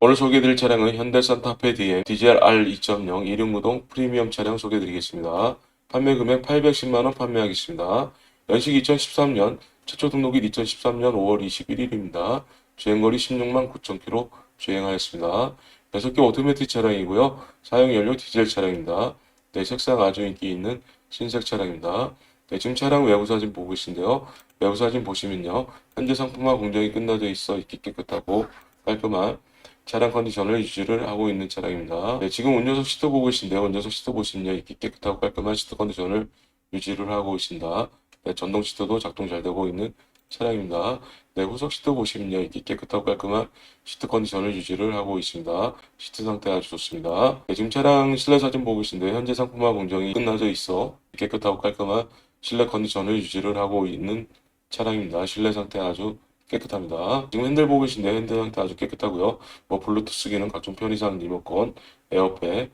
오늘 소개해드릴 차량은 현대 산타페 DM DZR 2.0 이륜무동 프리미엄 차량 소개해드리겠습니다. 판매 금액 810만원 판매하겠습니다. 연식 2013년, 최초 등록일 2013년 5월 21일입니다. 주행거리 16만 9천 킬로 주행하였습니다. 6개 오토매틱 차량이고요. 사용 연료 디젤 차량입니다. 네, 색상 아주 인기 있는 신색 차량입니다. 네, 지금 차량 외부 사진 보고 계신데요. 외부 사진 보시면요. 현재 상품화 공정이 끝나져 있어 있기 깨끗하고 깔끔한 차량 컨디션을 유지를 하고 있는 차량입니다. 네, 지금 운전석 시트 보고 계신데요. 운전석 시트. 이렇게 깨끗하고 깔끔한 시트 컨디션을 유지를 하고 있습니다. 네, 전동 시트도 작동 잘 되고 있는 차량입니다. 네, 후석 시트 보시면요. 이렇게 깨끗하고 깔끔한 시트 컨디션을 유지를 하고 있습니다. 시트 상태 아주 좋습니다. 네, 지금 차량 실내 사진 보고 계신데요. 현재 상품화 공정이 끝나져 있어 깨끗하고 깔끔한 실내 컨디션을 유지를 하고 있는 차량입니다. 실내 상태 아주 깨끗합니다. 지금 핸들 보고 계신데 핸들 상태 아주 깨끗하고요. 뭐 블루투스 기능, 각종 편의상 리모컨, 에어백,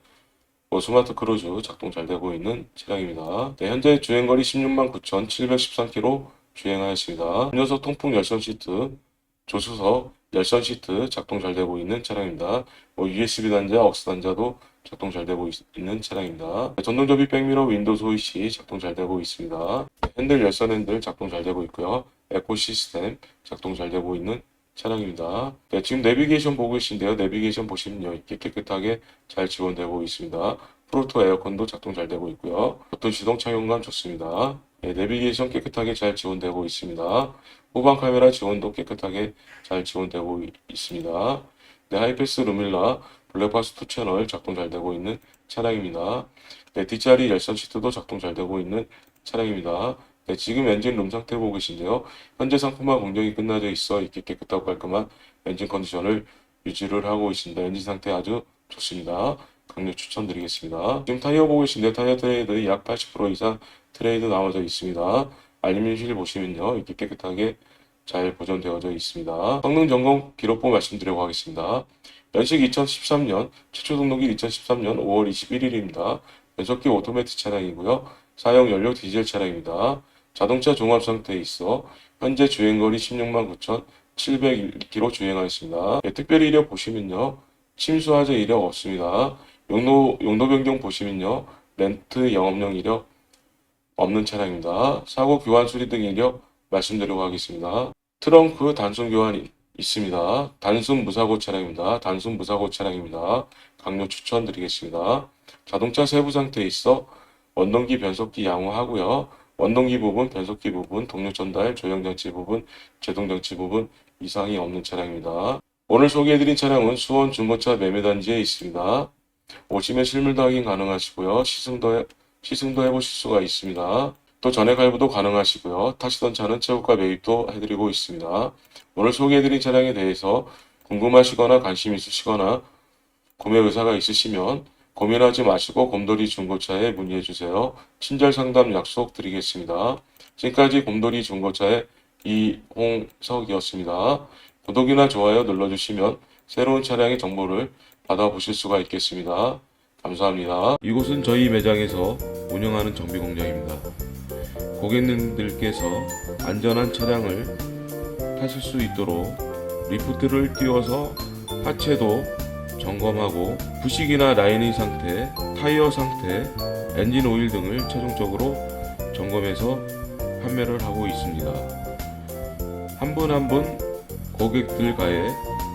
뭐 스마트 크루즈 작동 잘 되고 있는 차량입니다. 네, 현재 주행거리 16만 9,713km 주행하였습니다. 음료수 통풍 열선 시트, 조수석 열선 시트 작동 잘 되고 있는 차량입니다. 뭐 USB 단자, 억스 단자도 작동 잘 되고 있, 는 차량입니다. 네, 전동 접이 백미러 윈도우 소이시 작동 잘 되고 있습니다. 네, 핸들 열선 핸들 작동 잘 되고 있고요. 에코 시스템 작동 잘 되고 있는 차량입니다. 네, 지금 내비게이션 보고 계신데요. 내비게이션 보시면요. 이렇게 깨끗하게 잘 지원되고 있습니다. 프로토 에어컨도 작동 잘 되고 있고요. 버튼 시동 착용감 좋습니다. 네, 내비게이션 깨끗하게 잘 지원되고 있습니다. 후방 카메라 지원도 깨끗하게 잘 지원되고 이- 있습니다. 네, 하이패스 루밀라 블랙박스 2 채널 작동 잘 되고 있는 차량입니다. 네, 뒷자리 열선 시트도 작동 잘 되고 있는 차량입니다. 네, 지금 엔진 룸 상태 보고 계신데요. 현재 상품화 공정이 끝나져 있어 이렇게 깨끗하고 깔끔한 엔진 컨디션을 유지를 하고 있습니다. 엔진 상태 아주 좋습니다. 강력 추천드리겠습니다. 지금 타이어 보고 계신데 타이어 트레이드 약 80% 이상 트레이드 나와져 있습니다. 알루미늄 실 보시면요. 이렇게 깨끗하게 잘 보존되어져 있습니다. 성능 점검 기록부 말씀드리고 하겠습니다. 연식 2013년, 최초 등록일 2013년 5월 21일입니다. 변속기 오토매틱 차량이고요. 사용 연료 디젤 차량입니다. 자동차 종합 상태에 있어 현재 주행거리 16만 9,701km 주행하였습니다. 네, 특별히 이력 보시면요. 침수화재 이력 없습니다. 용도, 용도 변경 보시면요. 렌트 영업용 이력 없는 차량입니다. 사고 교환 수리 등 이력 말씀드리고 하겠습니다. 트렁크 단순 교환이 있습니다. 단순 무사고 차량입니다. 단순 무사고 차량입니다. 강력 추천드리겠습니다. 자동차 세부 상태에 있어 원동기 변속기 양호하고요. 원동기 부분, 변속기 부분, 동력 전달, 조형 장치 부분, 제동 장치 부분 이상이 없는 차량입니다. 오늘 소개해드린 차량은 수원 중고차 매매단지에 있습니다. 오시면 실물도 확인 가능하시고요. 시승도, 해, 시승도 해보실 수가 있습니다. 또 전액 할부도 가능하시고요. 타시던 차는 최고가 매입도 해드리고 있습니다. 오늘 소개해드린 차량에 대해서 궁금하시거나 관심 있으시거나 구매 의사가 있으시면 고민하지 마시고 곰돌이 중고차에 문의해 주세요. 친절 상담 약속 드리겠습니다. 지금까지 곰돌이 중고차의 이홍석이었습니다. 구독이나 좋아요 눌러주시면 새로운 차량의 정보를 받아보실 수가 있겠습니다. 감사합니다. 이곳은 저희 매장에서 운영하는 정비 공장입니다. 고객님들께서 안전한 차량을 타실 수 있도록 리프트를 띄워서 하체도 점검하고 부식이나 라이닝 상태, 타이어 상태, 엔진 오일 등을 최종적으로 점검해서 판매를 하고 있습니다. 한 분 한분 고객들과의